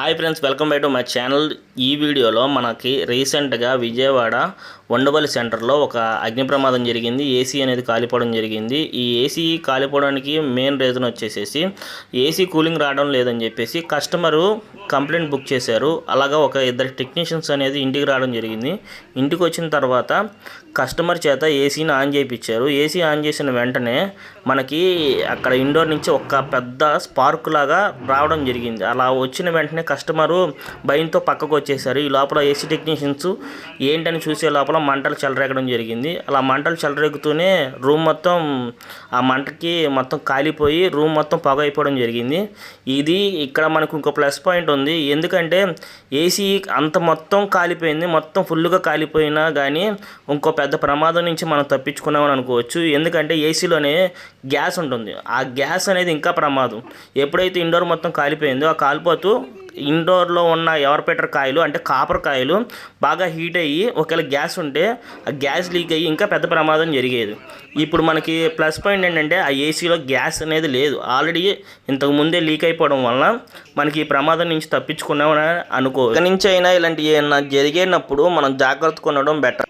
Hi friends welcome back to my channel. ఈ వీడియోలో మనకి రీసెంట్గా విజయవాడ ఉండవల్లి సెంటర్లో ఒక అగ్ని ప్రమాదం జరిగింది. ఏసీ అనేది కాలిపోవడం జరిగింది. ఈ ఏసీ కాలిపోవడానికి మెయిన్ రీజన్ వచ్చేసేసి ఏసీ కూలింగ్ రావడం లేదని చెప్పేసి కస్టమరు కంప్లైంట్ బుక్ చేశారు. అలాగా ఒక ఇద్దరు టెక్నీషియన్స్ అనేది ఇంటికి రావడం జరిగింది. ఇంటికి వచ్చిన తర్వాత కస్టమర్ చేత ఏసీని ఆన్ చేయించారు. ఏసీ ఆన్ చేసిన వెంటనే మనకి అక్కడ ఇండోర్ నుంచి ఒక పెద్ద స్పార్క్ లాగా రావడం జరిగింది. అలా వచ్చిన వెంటనే కస్టమరు భయంతో పక్కకు వచ్చేసారు. ఈ లోపల ఏసీ టెక్నీషియన్స్ ఏంటని చూసే లోపల మంటలు చెలరేగడం జరిగింది. అలా మంటలు చెలరేగుతూనే రూమ్ మొత్తం ఆ మంటకి మొత్తం కాలిపోయి రూమ్ మొత్తం పొగ అయిపోవడం జరిగింది. ఇది ఇక్కడ మనకు ఇంకో ప్లస్ పాయింట్ ఉంది. ఎందుకంటే ఏసీ అంత మొత్తం కాలిపోయింది. మొత్తం ఫుల్గా కాలిపోయినా కానీ ఇంకో పెద్ద ప్రమాదం నుంచి మనం తప్పించుకున్నామని అనుకోవచ్చు. ఎందుకంటే ఏసీలోనే గ్యాస్ ఉంటుంది. ఆ గ్యాస్ అనేది ఇంకా ప్రమాదం. ఎప్పుడైతే ఇండోర్ మొత్తం కాలిపోయిందో ఆ కాలిపోతూ ఇండోర్లో ఉన్న ఎవర్పేటర్ కాయలు అంటే కాపర్ కాయలు బాగా హీట్ అయ్యి ఒకవేళ గ్యాస్ ఉంటే ఆ గ్యాస్ లీక్ అయ్యి ఇంకా పెద్ద ప్రమాదం జరిగేది. ఇప్పుడు మనకి ప్లస్ పాయింట్ ఏంటంటే ఆ ఏసీలో గ్యాస్ అనేది లేదు. ఆల్రెడీ ఇంతకు ముందే లీక్ అయిపోవడం వలన మనకి ఈ ప్రమాదం నుంచి తప్పించుకున్నామని అనుకో ఇక నుంచి అయినా ఇలాంటి ఏమైనా జరిగేటప్పుడు మనం జాగ్రత్త కొనడం బెటర్